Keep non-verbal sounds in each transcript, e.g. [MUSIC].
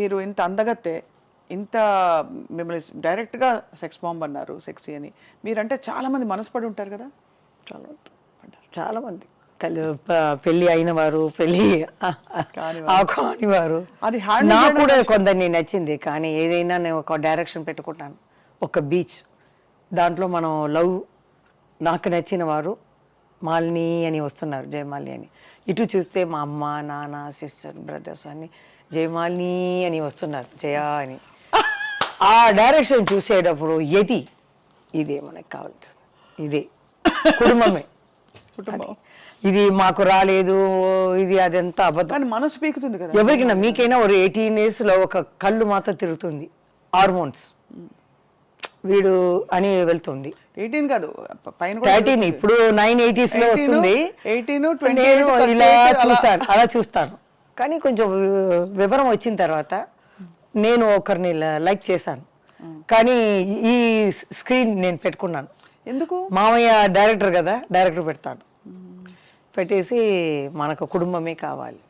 మీరు ఇంత అందగత్తే ఇంత మిమ్మల్ని డైరెక్ట్గా సెక్స్ బాంబ్ అన్నారు సెక్సీ అని. మీరంటే చాలా మంది మనసు పడి ఉంటారు కదా? చాలా చాలా మంది. కలి ప- పెళ్ళి అయిన వారు పెళ్ళి కాని వారు అది నాకు కూడా కొందరిని నచ్చింది కానీ ఏదైనా నేను ఒక డైరెక్షన్ పెట్టుకుంటాను. ఒక బీచ్. దాంట్లో మనం లవ్ నాకు నచ్చిన వారు మాలిని అని వస్తున్నారు జయమాలిని అని. ఇటు చూస్తే మా అమ్మ నాన్న సిస్టర్ బ్రదర్స్ అని జయమాలిని అని వస్తున్నారు జయ అని. ఆ డైరెక్షన్ చూసేటప్పుడు ఎది ఇదే మనకు కావాల్సింది. ఇదే. కుటుంబమే. కుటుంబం. ఇది మాకు రాలేదు ఇది అదంతా అబద్ధం. మనసు పీకుతుంది కదా. ఎవరికైనా మీకైనా ఒక ఎయిటీన్లో ఒక కళ్ళు మాత్రం తిరుగుతుంది. హార్మోన్స్. వీడు అని వెళ్తుంది. ఎయిటీన్ కాదు పైన థర్టీన్ ఇప్పుడు నైన్ ఎయిటీస్లో 18, వస్తుంది. 18, 28, నేను 38 ఇలా చూస్తాను అలా చూస్తాను. కానీ కొంచెం వివరం వచ్చిన తర్వాత నేను ఒకరిని లైక్ చేశాను. కానీ ఈ స్క్రీన్ నేను పెట్టుకున్నాను. ఎందుకు? మామయ్య డైరెక్టర్ కదా డైరెక్టర్ పెడతాను. పెట్టేసి మనకు కుటుంబమే కావాలి.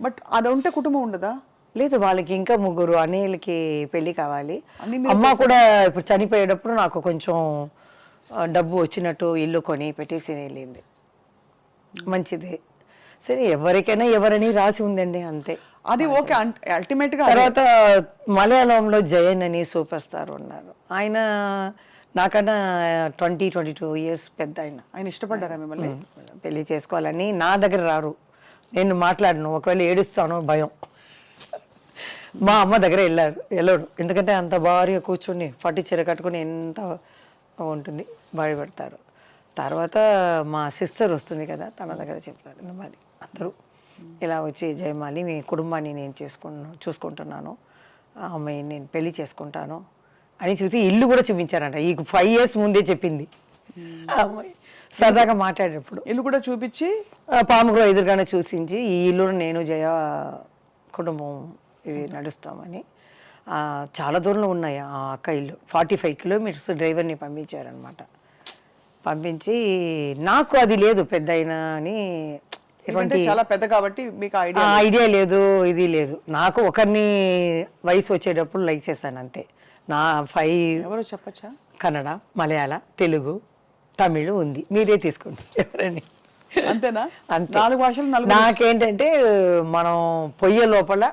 బట్ అది ఉంటే కుటుంబం ఉండదా? లేదు వాళ్ళకి ఇంకా ముగ్గురు అన్నయ్యలకి పెళ్ళి కావాలి. అమ్మ కూడా ఇప్పుడు చనిపోయేటప్పుడు నాకు కొంచెం డబ్బు వచ్చినట్టు ఇల్లు కొని పెట్టేసి వెళ్ళింది. మంచిది. సరే ఎవరికైనా ఎవరని రాసి ఉందండి అంతే. అది ఓకే అల్టిమేట్గా తర్వాత మలయాళంలో జయన్ అని సూపర్ స్టార్ ఉన్నారు. ఆయన నాకన్నా ట్వంటీ ట్వంటీ టూ ఇయర్స్ పెద్ద ఆయన. ఆయన ఇష్టపడ్డారా మిమ్మల్ని? పెళ్ళి చేసుకోవాలని నా దగ్గర రారు. నేను మాట్లాడను ఒకవేళ ఏడుస్తాను భయం. మా అమ్మ దగ్గర వెళ్ళారు వెళ్ళాడు ఎందుకంటే అంత భారీగా కూర్చుని పట్టు చీర కట్టుకుని ఎంత ఉంటుంది భయపడతారు. తర్వాత మా సిస్టర్ వస్తుంది కదా తన దగ్గర చెప్తారు మరి అందరూ ఇలా వచ్చి జయమాలి మీ కుటుంబాన్ని నేను చేసుకున్నాను చూసుకుంటున్నాను ఆ అమ్మాయిని నేను పెళ్ళి చేసుకుంటాను అని చూసి ఇల్లు కూడా చూపించారంట. ఈ ఫైవ్ ఇయర్స్ ముందే చెప్పింది అమ్మాయి. సరదాగా మాట్లాడేటప్పుడు. ఇల్లు కూడా చూపించి? ఆ పాముగ్రో ఎదురుగానే చూసించి ఈ ఇల్లు నేను జయ కుటుంబం ఇది నడుస్తామని. చాలా దూరంలో ఉన్నాయి ఆ అక్క ఇల్లు. ఫార్టీ ఫైవ్ కిలోమీటర్స్ డ్రైవర్ని పంపించారనమాట పంపించి నాకు అది లేదు పెద్ద అయినా అని చాలా పెద్ద కాబట్టి మీకు ఐడియా ఐడియా లేదు. ఇది లేదు. నాకు ఒకరిని వయసు వచ్చేటప్పుడు లైక్ చేశాను అంతే. నా ఫైవ్ ఎవరో చెప్పచ్చా? కన్నడ మలయాళ తెలుగు తమిళ్ ఉంది. మీరే తీసుకోండి. ఎవరని. అంతేనా? అంతే. నాలుగు భాషలు నాకేంటంటే మనం పొయ్యే లోపల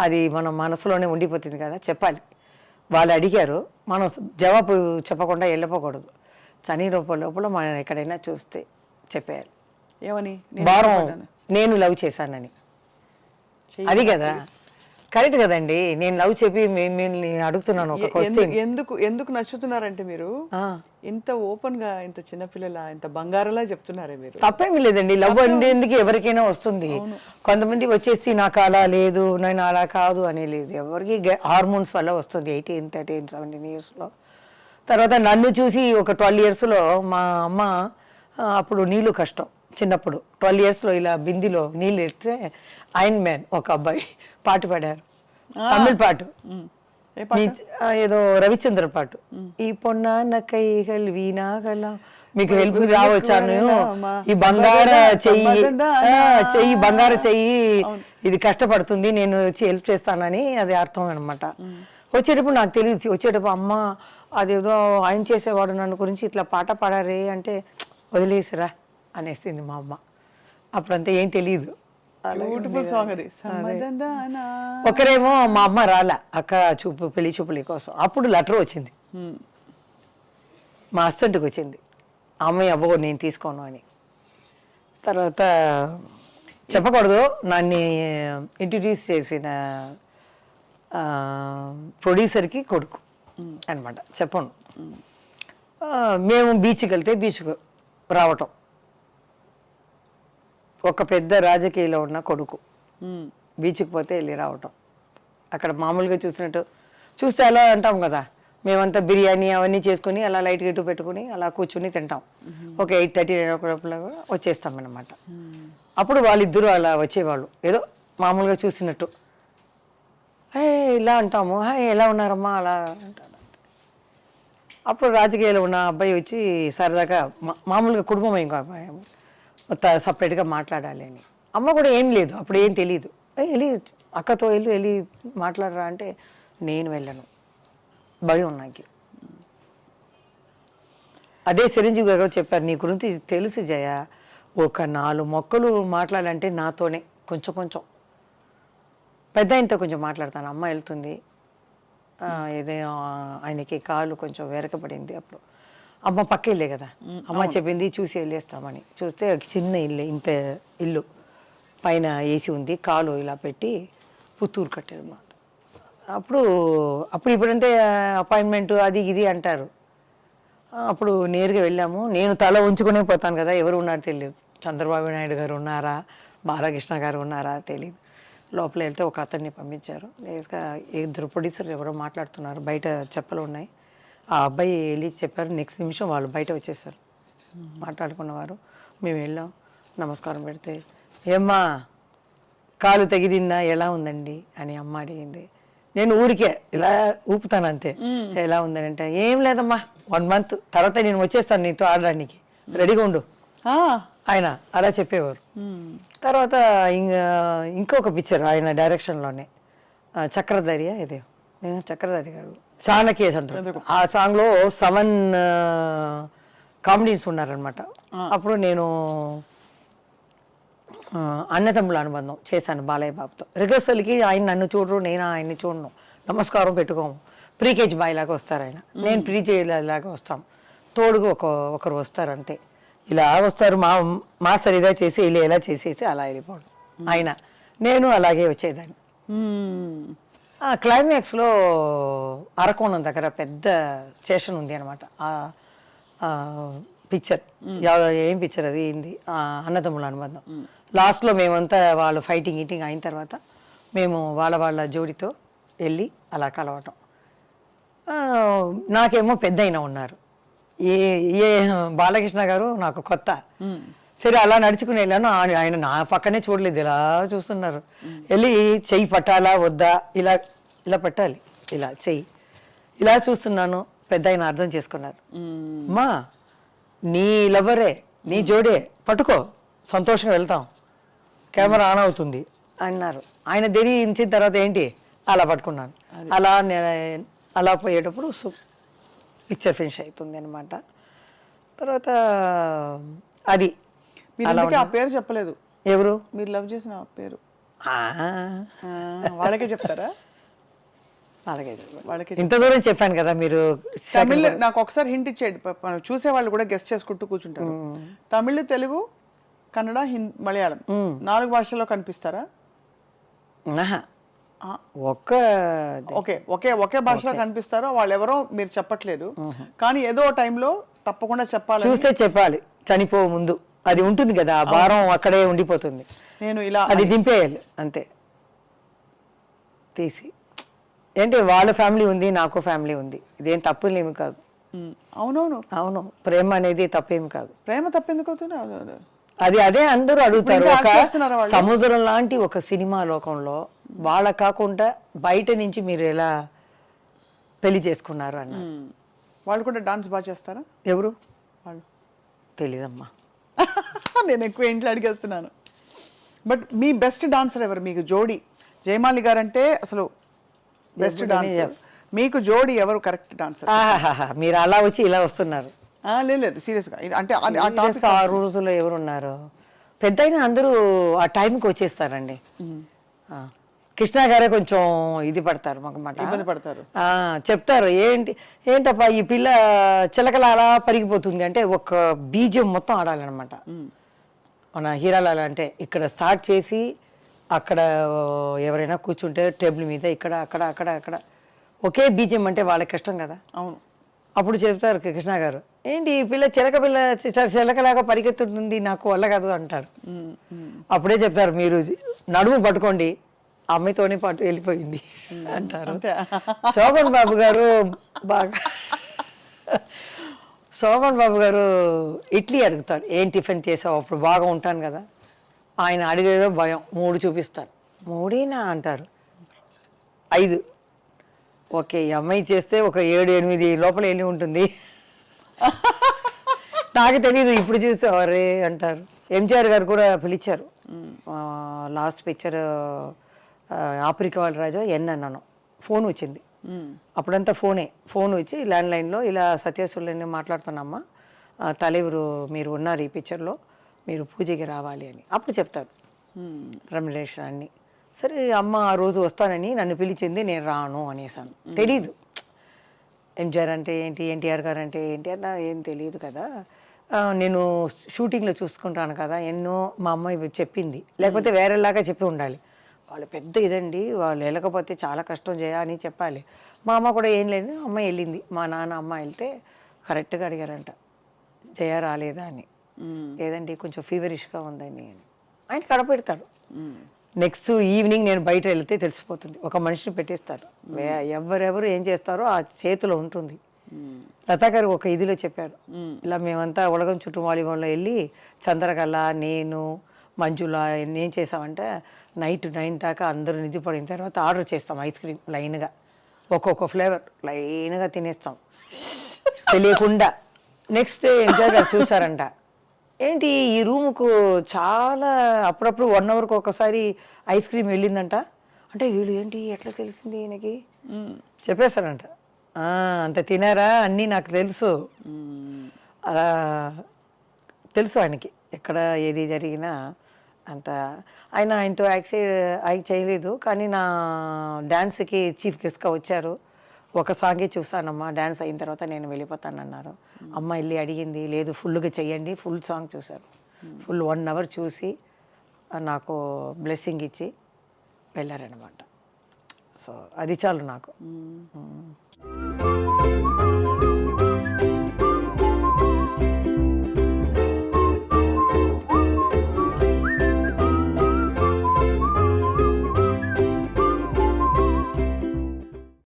అది మన మనసులోనే ఉండిపోతుంది కదా చెప్పాలి. వాళ్ళు అడిగారు మనం జవాబు చెప్పకుండా వెళ్ళిపోకూడదు. చని రూపం లోపల మనం ఎక్కడైనా చూస్తే చెప్పేయాలి. ఏమని? ఇష్టపడ్డాను. నేను లవ్ చేశానని. అది కదా. కరెక్ట్ కదండి. నేను లవ్ చెప్పి మిమ్మల్ని అడుగుతున్నాను ఒక క్వశ్చన్ ఎందు- ఎందుకు ఎందుకు నచ్చుతున్నారంటే మీరు? ఇంత ఓపెన్గా ఇంత చిన్నపిల్లల ఇంత బంగారలా చెప్తున్నారే మీరు? తప్పేమీ లేదండి. లవ్ అనేందుకు ఎవరికైనా వస్తుంది. కొంతమంది వచ్చేసి నాకు అలా లేదు నేను అలా కాదు అని లేదు. ఎవరికి హార్మోన్స్ వల్ల వస్తుంది. ఎయిటీన్ థర్టీన్ సెవెంటీన్ ఇయర్స్లో తర్వాత నన్ను చూసి ఒక ట్వెల్వ్ ఇయర్స్లో మా అమ్మ అప్పుడు నీళ్ళు కష్టం చిన్నప్పుడు. ట్వెల్వ్ ఇయర్స్లో ఇలా బిందిలో నీళ్ళు ఎత్తే ఐన్ మ్యాన్ ఒక అబ్బాయి పాట పాడారు. తమిళ్ పాట. ఏదో రవిచంద్ర పాటు. ఈ పొన్నాన్న కైగల్ వీణాగల. మీకు హెల్ప్ రావచ్చాను ఈ బంగార చెయ్యి. చెయ్యి బంగార చెయ్యి. ఇది కష్టపడుతుంది. నేను వచ్చి హెల్ప్ చేస్తానని అది అర్థం అనమాట వచ్చేటప్పుడు నాకు తెలియదు వచ్చేటప్పుడు అమ్మ అదేదో ఆయన చేసేవాడు నన్ను గురించి ఇట్లా పాట పాడారే అంటే వదిలేసిరా అనేసింది మా అమ్మ. అప్పుడంతా ఏం తెలియదు బ్యూటిఫుల్ సాంగ్ అది. సమ్మదందానా. ఒకరేమో మా అమ్మ రాలే అక్క చూపు పెళ్ళి చూపుల కోసం. అప్పుడు లెటర్ వచ్చింది. మా అస్టెంట్కి వచ్చింది. అమ్మాయి అబ్బో నేను తీసుకోను అని. తర్వాత చెప్పకూడదు నన్ను ఇంట్రడ్యూస్ చేసిన ప్రొడ్యూసర్కి కొడుకు. అనమాట. చెప్పను ఆ, మేము బీచ్కి వెళ్తే బీచ్కి రావటం. ఒక పెద్ద రాజకీయలో ఉన్న కొడుకు. బీచ్కి పోతే వెళ్ళి రావటం. అక్కడ మామూలుగా చూసినట్టు చూస్తే అలా అంటాం కదా. మేమంతా బిర్యానీ అవన్నీ చేసుకుని అలా లైట్ గిట్టు పెట్టుకుని అలా కూర్చుని తింటాం. ఒక eight thirty nine o'clock వచ్చేస్తాం అనమాట అప్పుడు వాళ్ళిద్దరూ అలా వచ్చేవాళ్ళు. ఏదో మామూలుగా చూసినట్టు. హే ఇలా అంటాము. హే ఎలా ఉన్నారమ్మా? అలా అంటారు అప్పుడు రాజకీయాలు ఉన్న అబ్బాయి వచ్చి సరదాగా మా- మామూలుగా కుటుంబం ఇంకా సపరేట్గా మాట్లాడాలి అని. అమ్మ కూడా ఏం లేదు అప్పుడు ఏం తెలియదు వెళ్ళి అక్కతో వెళ్ళి వెళ్ళి మాట్లాడరా? అంటే నేను వెళ్ళను. భయం నాకు. అదే చిరంజీవి గారు చెప్పారు నీ గురించి తెలుసు జయ. ఒక నాలుగు మొక్కలు మాట్లాడాలంటే నాతోనే కొంచెం కొంచెం. పెద్ద ఆయనతో కొంచెం మాట్లాడతాను. అమ్మ వెళ్తుంది. ఏదో ఆయనకి కాలు కొంచెం వెరకబడింది అప్పుడు. అమ్మ పక్క ఇల్లే కదా. అమ్మ చెప్పింది చూసి వెళ్ళేస్తామని. చూస్తే చిన్న ఇల్లు ఇంత ఇల్లు. పైన ఏసీ ఉంది. కాలు ఇలా పెట్టి పుత్తూరు కట్టారు అన్నమాట అప్పుడు అప్పుడు ఇప్పుడంటే అపాయింట్మెంట్ అది ఇది అంటారు. అప్పుడు నేరుగా వెళ్ళాము. నేను తల ఉంచుకునే పోతాను కదా. ఎవరు ఉన్నారో తెలియదు. చంద్రబాబు నాయుడు గారు ఉన్నారా? బాలకృష్ణ గారు ఉన్నారా? తెలియదు లోపల వెళ్తే ఒక అతన్ని పంపించారు. ఇద్దరు ప్రొడ్యూసర్లు ఎవరో మాట్లాడుతున్నారు. బయట చెప్పలు ఉన్నాయి. ఆ అబ్బాయి వెళ్ళి చెప్పారు. నెక్స్ట్ నిమిషం వాళ్ళు బయట వచ్చేసారు. మాట్లాడుకున్నవారు మేము వెళ్ళాం. నమస్కారం పెడితే ఏమ్మా కాలు తెగిదిందా? ఎలా ఉందండి? అని అమ్మ అడిగింది. నేను ఊరికే ఇలా ఊపుతాను అంతే. ఎలా ఉందని అంటే ఏం లేదమ్మా. వన్ మంత్ తర్వాత నేను వచ్చేస్తాను నీతో ఆడడానికి. రెడీగా ఉండు. ఆ, ఆయన అలా చెప్పేవారు. తర్వాత ఇంకా ఇంకొక పిక్చర్ ఆయన డైరెక్షన్లోనే చక్రధారియ ఇదే. ఏ, చక్రధారి గారు చాణక్య చంద్ర ఆ సాంగ్లో సెవెన్ కామెడీన్స్ ఉన్నారనమాట అప్పుడు నేను అన్నతమ్ముల అనుబంధం చేశాను బాలయ్య బాబుతో. రిహర్సల్కి ఆయన నన్ను చూడరు నేను ఆయన్ని చూడను. నమస్కారం పెట్టుకోము. ప్రీ కేజీ బాయ్ లాగా వస్తారు ఆయన. నేను ప్రీ లాగా వస్తాం. తోడుగా ఒక ఒకరు వస్తారు అంతే. ఇలా వస్తారు మా మాస్టర్ ఇలా చేసి ఇలా ఇలా చేసేసి అలా వెళ్ళిపోవడం. ఆయన నేను అలాగే వచ్చేదాన్ని. క్లైమాక్స్లో అరకోణం దగ్గర పెద్ద స్టేషన్ ఉంది అనమాట పిక్చర్ ఏం పిక్చర్ అది? ఏంది? ఆ, అన్నదమ్ముల అనుబంధం. లాస్ట్లో మేమంతా వాళ్ళు ఫైటింగ్ ఈటింగ్ అయిన తర్వాత మేము వాళ్ళ వాళ్ళ జోడితో వెళ్ళి అలా కలవటం. నాకేమో పెద్ద అయిన ఉన్నారు. ఏ ఏ బాలకృష్ణ గారు నాకు కొత్త. సరే అలా నడుచుకుని వెళ్ళాను. ఆయన- నా పక్కనే చూడలేదు. ఇలా చూస్తున్నారు. వెళ్ళి చెయ్యి పట్టాలా వద్దా? ఇలా ఇలా పట్టాలి. ఇలా చెయ్యి. ఇలా చూస్తున్నాను. పెద్ద ఆయన అర్థం చేసుకున్నారు. అమ్మా నీ లవరే నీ జోడే పట్టుకో. సంతోషంగా వెళ్తాం. కెమెరా ఆన్ అవుతుంది అన్నారు. ఆయన ధరించిన తర్వాత ఏంటి? అలా పట్టుకున్నాను. అలా అలా పోయేటప్పుడు పిక్చర్ ఫినిష్ అవుతుంది అనమాట తర్వాత అది. మీరు ఆ పేరు చెప్పలేదు. ఎవరు? మీరు లవ్ చేసిన పేరు. వాళ్ళకే చెప్తారా? అలాగే వాళ్ళకే ఇంత దూరం చెప్పాను కదా మీరు తమిళ్ నాకు ఒకసారి హింట్ ప- చూసే వాళ్ళు కూడా గెస్ట్ చేసుకుంటూ కూర్చుంటారు. తమిళ్ తెలుగు కన్నడ హిందీ మలయాళం నాలుగు భాషల్లో కనిపిస్తారా? ఒక్క ఓకే ఒకే ఒకే భాషలో కనిపిస్తారో వాళ్ళు ఎవరో మీరు చెప్పట్లేదు. కానీ ఏదో టైంలో తప్పకుండా చెప్పాలని చూస్తే చెప్పాలి చనిపో ముందు. అది ఉంటుంది కదా ఆ భారం అక్కడే ఉండిపోతుంది. నేను ఇలా అది దింపేయాలి అంతే. తీసి. ఏంటి వాళ్ళ ఫ్యామిలీ ఉంది నాకు ఫ్యామిలీ ఉంది. ఇదేం తప్పులేమి కాదు. అవునవును. అవును ప్రేమ అనేది తప్పేమి కాదు. ప్రేమ తప్పెందుకు అవుతుంది. అది అదే అందరూ అడుగుతారు. ఒక? సముద్రం లాంటి ఒక సినిమా లోకంలో వాళ్ళ కాకుండా బయట నుంచి మీరు ఎలా పెళ్ళి చేసుకున్నారు అన్న. వాళ్ళు కూడా డాన్స్ బాగా చేస్తారా? ఎవరు? వాళ్ళు. తెలీదమ్మా. [LAUGHS] నేను ఎక్కువ ఇంట్లో అడిగేస్తున్నాను. బట్ మీ బెస్ట్ డాన్సర్ ఎవరు? మీకు జోడి. జయమాలి గారు అంటే అసలు బెస్ట్ డాన్సర్ మీకు జోడి ఎవరు? కరెక్ట్ డాన్సర్ మీరు అలా వచ్చి ఇలా వస్తున్నారు. లేదు సీరియస్గా అంటే ఆ టాపిక్ ఆ రోజుల్లో ఎవరున్నారు? పెద్ద అందరూ ఆ టైంకి వచ్చేస్తారండి. కృష్ణ గారే కొంచెం ఇది పడతారు మాకు మాట ఇబ్బంది పడతారు. చెప్తారు ఏంటి ఏంటప్పా ఈ పిల్ల చిలకల అలా పరిగిపోతుంది. అంటే ఒక బీజం మొత్తం ఆడాలన్నమాట. మన హీరాలాల అంటే ఇక్కడ స్టార్ట్ చేసి అక్కడ ఎవరైనా కూర్చుంటే టేబుల్ మీద ఇక్కడ అక్కడ అక్కడ అక్కడ. ఒకే బీజం అంటే వాళ్ళకి కష్టం కదా. అవును. అప్పుడు చెప్తారు కృష్ణ గారు ఏంటి ఈ పిల్ల చిలక పిల్ల చిలకలాగా పరిగెత్తుతుంది నాకు వల్ల కాదు అంటారు. అప్పుడే చెప్తారు మీరు నడుము పట్టుకోండి అమ్మాయితోనే పాటు వెళ్ళిపోయింది అంటారు. శోభన్ బాబు గారు బాగా శోభన్ బాబు గారు ఇడ్లీ అడుగుతాడు. ఏం టిఫిన్ చేసావు? అప్పుడు బాగా ఉంటాను కదా. ఆయన అడిగేదో భయం. మూడు చూపిస్తాను. మూడేనా? అంటారు. ఐదు. ఓకే ఈ అమ్మాయి చేస్తే ఒక ఏడు ఎనిమిది లోపల వెళ్ళి ఉంటుంది? నాకు తెలియదు ఇప్పుడు చూస్తే అరే అంటారు. ఎంజిఆర్ గారు కూడా పిలిచారు. లాస్ట్ పిక్చర్ ఆఫ్రికా వాళ్ళ రాజా ఎన్ అన్నాను. ఫోన్ వచ్చింది. అప్పుడంతా ఫోనే. ఫోన్ వచ్చి ల్యాండ్ లైన్లో ఇలా సత్యసుల్ని మాట్లాడుతున్నామ్మా తలెవరు మీరు ఉన్నారు ఈ పిక్చర్లో మీరు పూజకి రావాలి అని. అప్పుడు చెప్తారు. రెమ్యునరేషన్ అన్ని సరే అమ్మ ఆ రోజు వస్తానని నన్ను పిలిచింది నేను రాను అనేసాను. తెలీదు. ఎంజిఆర్ అంటే ఏంటి ఎన్టీఆర్ గారు అంటే ఏంటి అన్న ఏం తెలియదు కదా. నేను షూటింగ్లో చూసుకుంటాను కదా ఎన్నో మా అమ్మ ఇవి చెప్పింది. లేకపోతే వేరేలాగా చెప్పి ఉండాలి. వాళ్ళు పెద్ద ఇదండి వాళ్ళు వెళ్ళకపోతే చాలా కష్టం చేయ అని చెప్పాలి. మా అమ్మ కూడా ఏం లేదు అమ్మ వెళ్ళింది. మా నాన్న అమ్మ వెళ్తే కరెక్ట్గా అడిగారంట జయ రాలేదా అని. లేదండి కొంచెం ఫీవరిష్గా ఉందని అని. ఆయన కడపెడతారు నెక్స్ట్ ఈవినింగ్ నేను బయట వెళ్తే తెలిసిపోతుంది. ఒక మనిషిని పెట్టేస్తారు. ఎవరెవరు ఏం చేస్తారో ఆ చేతిలో ఉంటుంది. లతా గారు ఒక ఇదిలో చెప్పారు. ఇలా మేమంతా ఉలగం చుట్టూ వాలీబాల్లో వెళ్ళి చంద్రకళ నేను మంజుల ఏం చేసామంటే నైట్ నైన్ దాకా అందరూ నిధి పడిన తర్వాత ఆర్డర్ చేస్తాం ఐస్ క్రీమ్ లైన్గా. ఒక్కొక్క ఫ్లేవర్ లైన్గా తినేస్తాం. తెలియకుండా. నెక్స్ట్ డే ఎంజాయ్ గారు చూసారంట. ఏంటి ఈ రూముకు చాలా అప్పుడప్పుడు వన్ అవర్కి ఒకసారి ఐస్ క్రీమ్ వెళ్ళిందంట. అంటే వీళ్ళు ఏంటి ఎట్లా తెలిసింది ఈయనకి? చెప్పేశారంట. "ఆ, అంత తినారా? అన్నీ నాకు తెలుసు. అలా తెలుసు ఆయనకి. ఎక్కడ ఏది జరిగినా. అంత ఆయన ఆయనతో యాక్సే యాక్ట్ చేయలేదు. కానీ నా డ్యాన్స్కి చీఫ్ గెస్ట్గా వచ్చారు. ఒక సాంగే చూసానమ్మా డ్యాన్స్ అయిన తర్వాత నేను వెళ్ళిపోతానన్నారు. అమ్మ వెళ్ళి అడిగింది లేదు ఫుల్గా చెయ్యండి. ఫుల్ సాంగ్ చూశారు ఫుల్ వన్ అవర్ చూసి నాకు బ్లెస్సింగ్ ఇచ్చి వెళ్ళారనమాట సో అది చాలు నాకు.